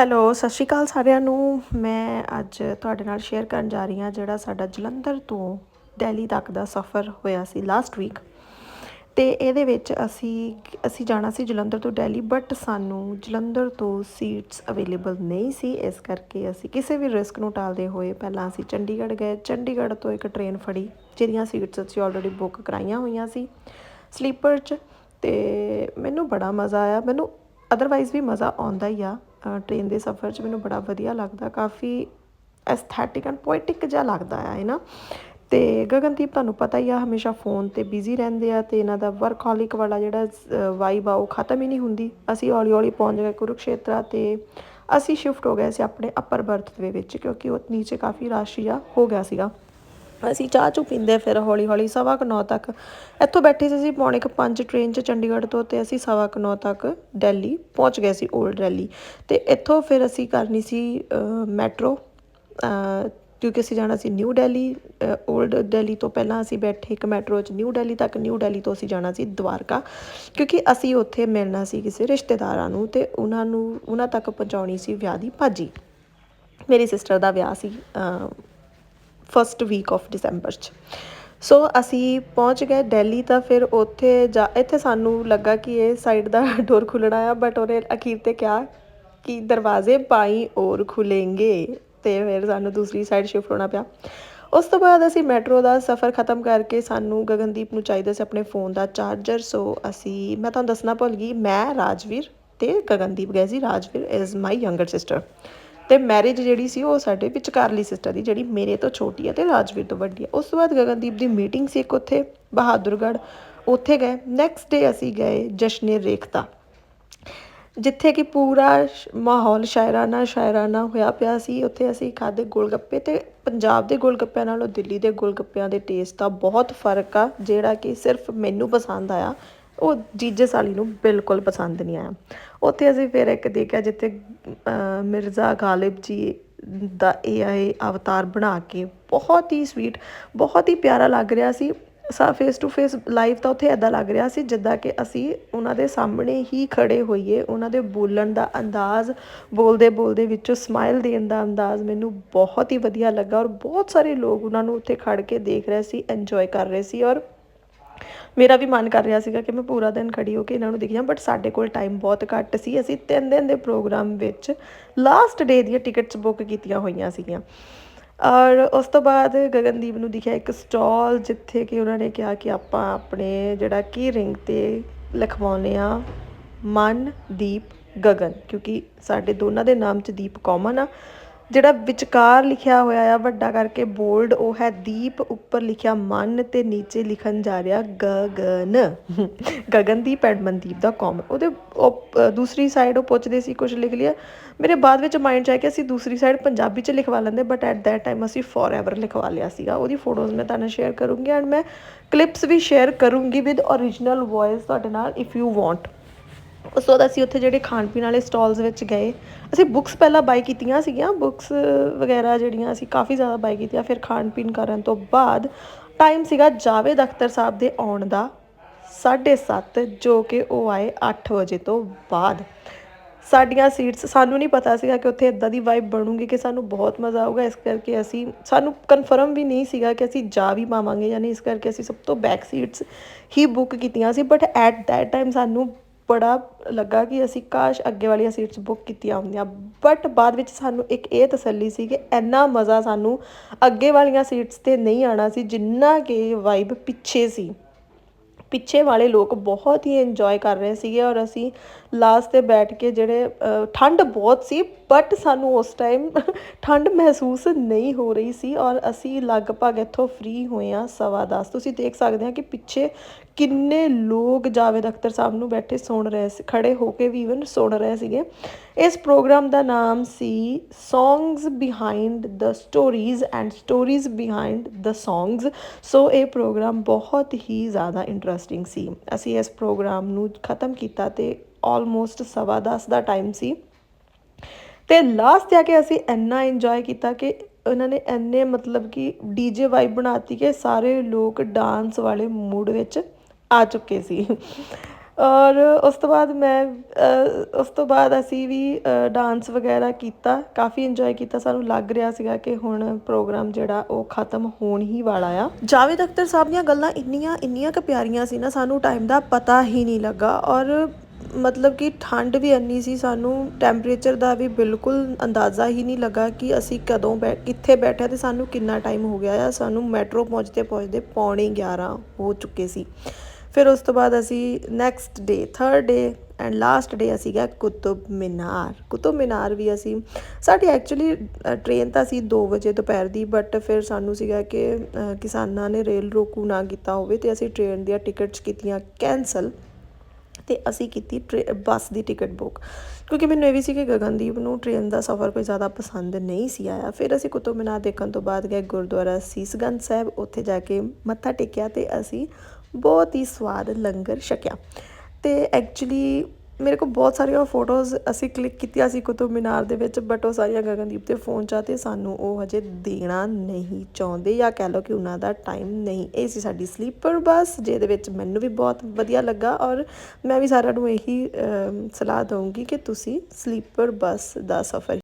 Hello, ਸਤਿ ਸ਼੍ਰੀ ਅਕਾਲ ਸਾਰਿਆਂ ਨੂੰ। ਮੈਂ ਅੱਜ ਤੁਹਾਡੇ ਨਾਲ ਸ਼ੇਅਰ ਕਰਨ ਜਾ ਰਹੀ ਹਾਂ ਜਿਹੜਾ ਸਾਡਾ ਜਲੰਧਰ ਤੋਂ ਦਿੱਲੀ ਤੱਕ ਦਾ ਸਫ਼ਰ ਹੋਇਆ ਸੀ ਲਾਸਟ ਵੀਕ ਤੇ ਇਹਦੇ ਵਿੱਚ ਅਸੀਂ ਅਸੀਂ ਜਾਣਾ ਸੀ ਜਲੰਧਰ ਤੋਂ ਦਿੱਲੀ ਬਟ ਸਾਨੂੰ ਜਲੰਧਰ ਤੋਂ ਸੀਟਸ ਅਵੇਲੇਬਲ ਨਹੀਂ ਸੀ। ਇਸ ਕਰਕੇ ਅਸੀਂ ਕਿਸੇ ਵੀ ਰਿਸਕ ਨੂੰ ਟਾਲਦੇ ਹੋਏ ਪਹਿਲਾਂ ਅਸੀਂ ਚੰਡੀਗੜ੍ਹ ਗਏ। ਚੰਡੀਗੜ੍ਹ ਤੋਂ ਇੱਕ ਟ੍ਰੇਨ ਫੜੀ, ਜਿਹਦੀਆਂ ਸੀਟਸ ਅਸੀਂ ਆਲਰੇਡੀ ਬੁੱਕ ਕਰਾਈਆਂ ਹੋਈਆਂ ਸੀ ਸਲੀਪਰ 'ਚ। ਤੇ ਮੈਨੂੰ ਬੜਾ ਮਜ਼ਾ ਆਇਆ। ਮੈਨੂੰ ਅਦਰਵਾਈਜ਼ ਵੀ ਮਜ਼ਾ ਆਉਂਦਾ ਹੀ ਆ। ਟ੍ਰੇਨ ਦੇ ਸਫ਼ਰ 'ਚ ਮੈਨੂੰ ਬੜਾ ਵਧੀਆ ਲੱਗਦਾ, ਕਾਫੀ ਐਸਥੈਟਿਕ ਐਂਡ ਪੋਇਟਿਕ ਜਿਹਾ ਲੱਗਦਾ ਆ ਹੈ ਨਾ। ਤੇ ਗਗਨਦੀਪ, ਤੁਹਾਨੂੰ ਪਤਾ ਹੀ ਆ, ਹਮੇਸ਼ਾ ਫੋਨ ਤੇ ਬਿਜ਼ੀ ਰਹਿੰਦੇ ਆ ਤੇ ਇਹਨਾਂ ਦਾ ਵਰਕਹੋਲਿਕ ਵਾਲਾ ਜਿਹੜਾ ਵਾਈਬ ਆ, ਉਹ ਖਤਮ ਹੀ ਨਹੀਂ ਹੁੰਦੀ। ਅਸੀਂ ਹੌਲੀ ਹੌਲੀ ਪਹੁੰਚ ਗਏ ਕੁਰੂਕਸ਼ੇਤਰਾ ਤੇ ਅਸੀਂ ਸ਼ਿਫਟ ਹੋ ਗਏ ਸੀ ਆਪਣੇ ਅੱਪਰ ਬਰਥ ਦੇ ਵਿੱਚ, ਕਿਉਂਕਿ ਉਹ ਨੀਚੇ ਕਾਫੀ ਰਸ਼ ਜਿਹਾ ਹੋ ਗਿਆ ਸੀਗਾ। ਅਸੀਂ ਚਾਹ ਚੂ ਪੀਂਦੇ ਫਿਰ ਹੌਲੀ ਹੌਲੀ, ਸਵਾ ਕੁ ਨੌ ਤੱਕ। ਇੱਥੋਂ ਬੈਠੇ ਸੀ ਅਸੀਂ ਪੌਣੇ ਕੁ ਪੰਜ ਟ੍ਰੇਨ 'ਚ ਚੰਡੀਗੜ੍ਹ ਤੋਂ ਤੇ ਅਸੀਂ ਸਵਾ ਕੁ ਨੌ ਤੱਕ ਦਿੱਲੀ ਪਹੁੰਚ ਗਏ ਸੀ 올ਡ ਦਿੱਲੀ ਤੇ ਇੱਥੋਂ ਫਿਰ ਅਸੀਂ ਕਰਨੀ ਸੀ ਮੈਟਰੋ ਕਿਉਂਕਿ ਅਸੀਂ ਜਾਣਾ ਸੀ ਨਿਊ ਦਿੱਲੀ 올ਡ ਦਿੱਲੀ ਤੋਂ ਪਹਿਲਾਂ ਅਸੀਂ ਬੈਠੇ ਇੱਕ ਮੈਟਰੋ 'ਚ ਨਿਊ ਦਿੱਲੀ ਤੱਕ। ਨਿਊ ਦਿੱਲੀ ਤੋਂ ਅਸੀਂ ਜਾਣਾ ਸੀ ਦਵਾਰਕਾ ਕਿਉਂਕਿ ਅਸੀਂ ਉੱਥੇ ਮਿਲਣਾ ਸੀ ਕਿਸੇ ਰਿਸ਼ਤੇਦਾਰਾਂ ਨੂੰ ਤੇ ਉਹਨਾਂ ਨੂੰ, ਉਹਨਾਂ ਤੱਕ ਪਹੁੰਚਾਉਣੀ ਸੀ ਵਿਆਹ ਦੀ ਭਾਜੀ। ਮੇਰੀ ਸਿਸਟਰ ਦਾ ਵਿਆਹ ਸੀ ਫਸਟ ਵੀਕ ਆਫ ਡਿਸੰਬਰ 'ਚ। ਸੋ ਅਸੀਂ ਪਹੁੰਚ ਗਏ ਦਿੱਲੀ ਤਾਂ ਫਿਰ ਉੱਥੇ ਜਾ, ਇੱਥੇ ਸਾਨੂੰ ਲੱਗਾ ਕਿ ਇਹ ਸਾਈਡ ਦਾ ਡੋਰ ਖੁੱਲਣਾ ਆ ਬਟ ਉਹਨੇ ਅਖੀਰ ਤੇ ਕਿਹਾ ਕਿ ਦਰਵਾਜ਼ੇ ਪਾਈ ਔਰ ਖੁੱਲेंगे ਤੇ ਫਿਰ ਸਾਨੂੰ ਦੂਸਰੀ ਸਾਈਡ ਸ਼ਿਫਟ ਹੋਣਾ ਪਿਆ। ਉਸ ਤੋਂ ਬਾਅਦ ਅਸੀਂ ਮੈਟਰੋ ਦਾ ਸਫ਼ਰ ਖਤਮ ਕਰਕੇ ਸਾਨੂੰ ਗਗਨਦੀਪ ਨੂੰ ਚਾਹੀਦਾ ਸੀ ਆਪਣੇ ਫੋਨ ਦਾ ਚਾਰਜਰ ਸੋ ਅਸੀਂ, ਮੈਂ ਤੁਹਾਨੂੰ ਦੱਸਣਾ ਭੁੱਲ ਗਈ, ਮੈਂ ਰਾਜਵੀਰ ਤੇ ਗਗਨਦੀਪ ਗਏ ਸੀ। Rajveer is my younger sister ਤੇ ਮੈਰਿਜ ਜਿਹੜੀ ਸੀ ਉਹ ਸਾਡੇ ਵਿਚਕਾਰਲੀ ਸਿਸਟਰ ਦੀ, ਜਿਹੜੀ ਮੇਰੇ ਤੋਂ ਛੋਟੀ ਹੈ ਤੇ ਰਾਜਵੀਰ ਤੋਂ ਵੱਡੀ ਹੈ ਉਸ ਤੋਂ ਬਾਅਦ ਗਗਨਦੀਪ ਦੀ ਮੀਟਿੰਗ ਸੀ ਇੱਕ ਉੱਥੇ, ਬਹਾਦਰਗੜ੍ਹ। ਉੱਥੇ ਗਏ। ਨੈਕਸਟ ਡੇ ਅਸੀਂ ਗਏ ਜਸ਼ਨੇ ਰੇਖਤਾ, ਜਿੱਥੇ ਕਿ ਪੂਰਾ ਮਾਹੌਲ ਸ਼ਾਇਰਾਨਾ ਸ਼ਾਇਰਾਨਾ ਹੋਇਆ ਪਿਆ ਸੀ। ਉੱਥੇ ਅਸੀਂ ਖਾਦੇ ਗੋਲਗੱਪੇ ਤੇ ਪੰਜਾਬ ਦੇ ਗੋਲਗੱਪਿਆਂ ਨਾਲੋਂ ਦਿੱਲੀ ਦੇ ਗੋਲਗੱਪਿਆਂ ਦੇ ਟੇਸਟ ਦਾ ਬਹੁਤ ਫ਼ਰਕ ਆ, ਜਿਹੜਾ ਕਿ ਸਿਰਫ ਮੈਨੂੰ ਪਸੰਦ ਆਇਆ। ਉਹ ਜੀਜੇ ਸਾਲੀ ਨੂੰ ਬਿਲਕੁਲ ਪਸੰਦ ਨਹੀਂ ਆਇਆ। ਉੱਥੇ ਅਸੀਂ ਫਿਰ ਇੱਕ ਦੇਖਿਆ ਜਿੱਥੇ ਮਿਰਜ਼ਾ ਗਾਲਿਬ ਜੀ ਦਾ ਏਆਈ ਅਵਤਾਰ ਬਣਾ ਕੇ ਬਹੁਤ ਹੀ ਸਵੀਟ ਬਹੁਤ ਹੀ ਪਿਆਰਾ ਲੱਗ ਰਿਹਾ ਸੀ। ਸਾ ਫੇਸ ਟੂ ਫੇਸ ਲਾਈਵ ਤਾਂ ਉੱਥੇ ਐਦਾਂ ਲੱਗ ਰਿਹਾ ਸੀ ਜਿੱਦਾਂ ਕਿ ਅਸੀਂ ਉਹਨਾਂ ਦੇ ਸਾਹਮਣੇ ਹੀ ਖੜੇ ਹੋਈਏ, ਉਹਨਾਂ ਦੇ ਬੋਲਣ ਦਾ ਅੰਦਾਜ਼, ਬੋਲਦੇ ਬੋਲਦੇ ਵਿੱਚੋਂ ਸਮਾਈਲ ਦੇਣ ਦਾ ਅੰਦਾਜ਼ ਮੈਨੂੰ ਬਹੁਤ ਹੀ ਵਧੀਆ ਲੱਗਾ ਔਰ ਬਹੁਤ ਸਾਰੇ ਲੋਕ ਉਹਨਾਂ ਨੂੰ ਉੱਥੇ ਖੜ ਕੇ ਦੇਖ ਰਹੇ ਸੀ ਇੰਜੋਏ ਕਰ ਰਹੇ ਸੀ ਔਰ ਮੇਰਾ ਵੀ ਮਨ ਕਰ ਰਿਹਾ ਸੀਗਾ ਕਿ ਮੈਂ ਪੂਰਾ ਦਿਨ ਖੜੀ ਹੋ ਕੇ ਇਹਨਾਂ ਨੂੰ ਦੇਖਿਆ ਬਟ ਸਾਡੇ ਕੋਲ ਟਾਈਮ ਬਹੁਤ ਘੱਟ ਸੀ। ਅਸੀਂ ਤਿੰਨ ਦਿਨ ਦੇ ਪ੍ਰੋਗਰਾਮ ਵਿੱਚ ਲਾਸਟ ਡੇ ਦੀਆਂ ਟਿਕਟਸ ਬੁੱਕ ਕੀਤੀਆਂ ਹੋਈਆਂ ਸੀਗੀਆਂ। ਔਰ ਉਸ ਤੋਂ ਬਾਅਦ ਗਗਨਦੀਪ ਨੂੰ ਦਿਖਿਆ ਇੱਕ ਸਟਾਲ ਜਿੱਥੇ ਕਿ ਉਹਨਾਂ ਨੇ ਕਿਹਾ ਕਿ ਆਪਾਂ ਆਪਣੇ ਜਿਹੜਾ ਕੀ ਰਿੰਗ ਤੇ ਲਿਖਵਾਉਨੇ ਆ ਮਨਦੀਪ ਗਗਨ, ਕਿਉਂਕਿ ਸਾਡੇ ਦੋਨਾਂ ਦੇ ਨਾਮ 'ਚ ਦੀਪ ਕਾਮਨ ਆ। ਜਿਹੜਾ ਵਿਚਕਾਰ ਲਿਖਿਆ ਹੋਇਆ ਆ, ਵੱਡਾ ਕਰਕੇ ਬੋਲਡ ਉਹ ਹੈ ਦੀਪ, ਉੱਪਰ ਲਿਖਿਆ ਮਨ ਤੇ ਨੀਚੇ ਲਿਖਣ ਜਾ ਰਿਹਾ ਗਗਨ। ਗਗਨਦੀਪ ਐਂਡ ਮਨਦੀਪ ਦਾ ਕਾਮਨ ਉਹਦੇ ਦੂਸਰੀ ਸਾਈਡ ਉਹ ਪੁੱਛਦੇ ਸੀ ਕੁਝ ਲਿਖ ਲਿਆ। ਮੇਰੇ ਬਾਅਦ ਵਿੱਚ ਮਾਈਂਡ 'ਚ ਆਇਆ ਕਿ ਅਸੀਂ ਦੂਸਰੀ ਸਾਈਡ ਪੰਜਾਬੀ 'ਚ ਲਿਖਵਾ ਲੈਂਦੇ ਬਟ ਐਟ ਦੈਟ ਟਾਈਮ ਅਸੀਂ ਫੋਰਐਵਰ ਲਿਖਵਾ ਲਿਆ ਸੀਗਾ। ਉਹਦੀ ਫੋਟੋਜ਼ ਮੈਂ ਤੁਹਾਨੂੰ ਸ਼ੇਅਰ ਕਰੂੰਗੀ ਐਂਡ ਮੈਂ ਕਲਿੱਪਸ ਵੀ ਸ਼ੇਅਰ ਕਰੂੰਗੀ ਵਿਦ origignal ਵੌਇਸ ਤੁਹਾਡੇ ਨਾਲ ਇਫ ਯੂ ਵਾਂਟ ਉਸ ਤੋਂ ਬਾਅਦ ਅਸੀਂ ਉੱਥੇ ਜਿਹੜੇ ਖਾਣ ਪੀਣ ਵਾਲੇ ਸਟਾਲਸ ਵਿੱਚ ਗਏ, ਅਸੀਂ ਬੁੱਕਸ ਪਹਿਲਾਂ ਬਾਈ ਕੀਤੀਆਂ ਸੀਗੀਆਂ ਬੁੱਕਸ ਵਗੈਰਾ ਜਿਹੜੀਆਂ ਅਸੀਂ ਕਾਫੀ ਜ਼ਿਆਦਾ ਬਾਈ ਕੀਤੀਆਂ, ਫਿਰ ਖਾਣ ਪੀਣ ਕਰਨ ਤੋਂ ਬਾਅਦ ਟਾਈਮ ਸੀਗਾ ਜਾਵੇਦ ਅਖਤਰ ਸਾਹਿਬ ਦੇ ਆਉਣ ਦਾ 7:30 ਜੋ ਕਿ ਉਹ ਆਏ 8 ਵਜੇ ਤੋਂ ਬਾਅਦ। ਸਾਡੀਆਂ ਸੀਟਸ ਸਾਨੂੰ ਨਹੀਂ ਪਤਾ ਸੀਗਾ ਕਿ ਉੱਥੇ ਇਦਾਂ ਦੀ ਵਾਈਬ ਬਣੂਗੀ ਕਿ ਸਾਨੂੰ ਬਹੁਤ ਮਜ਼ਾ ਆਊਗਾ, ਇਸ ਕਰਕੇ ਅਸੀਂ, ਸਾਨੂੰ ਕਨਫਰਮ ਵੀ ਨਹੀਂ ਸੀਗਾ ਕਿ ਅਸੀਂ ਜਾ ਵੀ ਪਾਵਾਂਗੇ ਯਾਨੀ ਇਸ ਕਰਕੇ ਅਸੀਂ ਸਭ ਤੋਂ ਬੈਕ ਸੀਟਸ ਹੀ ਬੁੱਕ ਕੀਤੀਆਂ ਸੀ ਬਟ ਐਟ ਦੈਟ ਟਾਈਮ ਸਾਨੂੰ ਬੜਾ ਲੱਗਾ ਕਿ ਅਸੀਂ ਕਾਸ਼ ਅੱਗੇ ਵਾਲੀਆਂ ਸੀਟਸ ਬੁੱਕ ਕੀਤੀਆਂ ਹੁੰਦੀਆਂ। ਬਟ ਬਾਅਦ ਵਿੱਚ ਸਾਨੂੰ ਇੱਕ ਇਹ ਤਸੱਲੀ ਸੀ ਕਿ ਇੰਨਾ ਮਜ਼ਾ ਸਾਨੂੰ ਅੱਗੇ ਵਾਲੀਆਂ ਸੀਟਸ ਤੇ ਨਹੀਂ ਆਣਾ ਸੀ, ਜਿੰਨਾ ਕਿ ਵਾਈਬ ਪਿੱਛੇ ਸੀ। ਪਿੱਛੇ ਵਾਲੇ ਲੋਕ ਬਹੁਤ ਹੀ ਇੰਜੋਏ ਕਰ ਰਹੇ ਸੀਗੇ ਔਰ ਅਸੀਂ ਲਾਸਟ ਤੇ ਬੈਠ ਕੇ ਜਿਹੜੇ ਠੰਡ ਬਹੁਤ ਸੀ ਬਟ ਸਾਨੂੰ ਉਸ ਟਾਈਮ ਠੰਡ ਮਹਿਸੂਸ ਨਹੀਂ ਹੋ ਰਹੀ ਸੀ ਔਰ ਅਸੀਂ ਲਗਭਗ ਇੱਥੋਂ ਫ੍ਰੀ ਹੋਏ ਆ ਸਵਾ 10 ਤੁਸੀਂ ਦੇਖ ਸਕਦੇ ਆ ਕਿ ਪਿੱਛੇ ਕਿੰਨੇ ਲੋਕ ਜਾਵੇਦ ਅਖਤਰ ਸਾਹਿਬ ਨੂੰ ਬੈਠੇ ਸੁਣ ਰਹੇ ਸੀ, ਖੜੇ ਹੋ ਕੇ ਵੀ ਇਵਨ ਸੁਣ ਰਹੇ ਸੀਗੇ। ਇਸ ਪ੍ਰੋਗਰਾਮ ਦਾ ਨਾਮ ਸੀ songs behind the stories and stories behind the songs so ਇਹ ਪ੍ਰੋਗਰਾਮ ਬਹੁਤ ਹੀ ਜ਼ਿਆਦਾ ਇੰਟਰਸਟਿੰਗ ਸੀ। ਅਸੀਂ ਇਸ ਪ੍ਰੋਗਰਾਮ ਨੂੰ ਖਤਮ ਕੀਤਾ ਤੇ ਆਲਮੋਸਟ ਸਵਾ 10 ਦਾ ਟਾਈਮ ਸੀ। ਤੇ ਲਾਸਟ ਜਾ ਕੇ ਅਸੀਂ ਇੰਨਾ ਇੰਜੋਏ ਕੀਤਾ ਕਿ ਉਹਨਾਂ ਨੇ ਇੰਨੇ ਮਤਲਬ ਕਿ ਡੀਜੇ ਵਾਈਬ ਬਣਾਤੀ ਕਿ ਸਾਰੇ ਲੋਕ ਡਾਂਸ ਵਾਲੇ ਮੂਡ ਵਿੱਚ ਆ ਚੁੱਕੇ ਸੀ। ਔਰ ਉਸ ਤੋਂ ਬਾਅਦ ਮੈਂ ਉਸ ਤੋਂ ਬਾਅਦ ਅਸੀਂ ਵੀ ਡਾਂਸ ਵਗੈਰਾ ਕੀਤਾ, ਕਾਫੀ ਇੰਜੋਏ ਕੀਤਾ। ਸਾਨੂੰ ਲੱਗ ਰਿਹਾ ਸੀਗਾ ਕਿ ਹੁਣ ਪ੍ਰੋਗਰਾਮ ਜਿਹੜਾ ਉਹ ਖਤਮ ਹੋਣ ਹੀ ਵਾਲਾ ਆ। ਜਾਵੇਦ ਅਖਤਰ ਸਾਹਿਬ ਦੀਆਂ ਗੱਲਾਂ ਇੰਨੀਆਂ ਇੰਨੀਆਂ ਕੁ ਪਿਆਰੀਆਂ ਸੀ ਨਾ, ਸਾਨੂੰ ਟਾਈਮ ਦਾ ਪਤਾ ਹੀ ਨਹੀਂ ਲੱਗਾ। ਔਰ ਮਤਲਬ ਕਿ ਠੰਡ ਵੀ ਇੰਨੀ ਸੀ, ਸਾਨੂੰ ਟੈਂਪਰੇਚਰ ਦਾ ਵੀ ਬਿਲਕੁਲ ਅੰਦਾਜ਼ਾ ਹੀ ਨਹੀਂ ਲੱਗਾ ਕਿ ਅਸੀਂ ਕਦੋਂ ਬੈ, ਕਿੱਥੇ ਬੈਠੇ ਤੇ ਸਾਨੂੰ ਕਿੰਨਾ ਟਾਈਮ ਹੋ ਗਿਆ ਆ। ਸਾਨੂੰ ਮੈਟਰੋ ਪਹੁੰਚਦੇ ਪਹੁੰਚਦੇ ਪੌਣੇ 11 ਹੋ ਚੁੱਕੇ ਸੀ। ਫਿਰ ਉਸ ਤੋਂ ਬਾਅਦ ਅਸੀਂ next day third day and last day ਅਸੀਂ ਗਿਆ ਕੁਤਬ ਮੀਨਾਰ। ਕੁਤਬ ਮੀਨਾਰ ਵੀ ਅਸੀਂ, ਸਾਡੀ ਐਕਚੁਅਲੀ ਟ੍ਰੇਨ ਤਾਂ ਸੀ 2 ਵਜੇ ਦੁਪਹਿਰ ਦੀ ਬਟ ਫਿਰ ਸਾਨੂੰ ਸੀਗਾ ਕਿ ਕਿਸਾਨਾਂ ਨੇ ਰੇਲ ਰੋਕੂ ਨਾ ਕੀਤਾ ਹੋਵੇ ਤੇ ਅਸੀਂ ਟ੍ਰੇਨ ਦੀਆਂ ਟਿਕਟਸ ਕੀਤੀਆਂ ਕੈਂਸਲ ਤੇ ਅਸੀਂ ਕੀਤੀ ਟ੍ਰੇ- ਬੱਸ ਦੀ ਟਿਕਟ ਬੁੱਕ ਕਿਉਂਕਿ ਮੈਨੂੰ ਇਹ ਵੀ ਸੀ ਕਿ ਗਗਨਦੀਪ ਨੂੰ ਟ੍ਰੇਨ ਦਾ ਸਫ਼ਰ ਕੋਈ ਜ਼ਿਆਦਾ ਪਸੰਦ ਨਹੀਂ ਸੀ ਆਇਆ। ਫਿਰ ਅਸੀਂ ਕੁਤਬ ਮੀਨਾਰ ਦੇਖਣ ਤੋਂ ਬਾਅਦ ਗਏ ਗੁਰਦੁਆਰਾ ਸੀਸਗੰਜ ਸਾਹਿਬ, ਉੱਥੇ ਜਾ ਕੇ ਮੱਥਾ ਟੇਕਿਆ ਤੇ ਅਸੀਂ ਬਹੁਤ ਹੀ ਸਵਾਦ ਲੰਗਰ ਛਕਿਆ। ਤੇ ਐਕਚੁਅਲੀ ਮੇਰੇ ਕੋਲ ਬਹੁਤ ਸਾਰੀਆਂ ਫੋਟੋਜ਼ ਅਸੀਂ ਕਲਿੱਕ ਕੀਤੀਆਂ ਸੀ ਕੁਤਬ ਮੀਨਾਰ ਦੇ ਵਿੱਚ ਬਟ ਉਹ ਸਾਰੀਆਂ ਗਗਨਦੀਪ ਦੇ ਫੋਨ 'ਚ ਆ ਤੇ ਸਾਨੂੰ ਉਹ ਹਜੇ ਦੇਣਾ ਨਹੀਂ ਚਾਹੁੰਦੇ ਜਾਂ ਕਹਿ ਲਓ ਕਿ ਉਹਨਾਂ ਦਾ ਟਾਈਮ ਨਹੀਂ। ਇਹ ਸੀ ਸਾਡੀ ਸਲੀਪਰ ਬੱਸ ਜਿਹਦੇ ਵਿੱਚ ਮੈਨੂੰ ਵੀ ਬਹੁਤ ਵਧੀਆ ਲੱਗਾ ਔਰ ਮੈਂ ਵੀ ਸਾਰਿਆਂ ਨੂੰ ਇਹੀ ਸਲਾਹ ਦਊਂਗੀ ਕਿ ਤੁਸੀਂ ਸਲੀਪਰ ਬੱਸ ਦਾ ਸਫ਼ਰ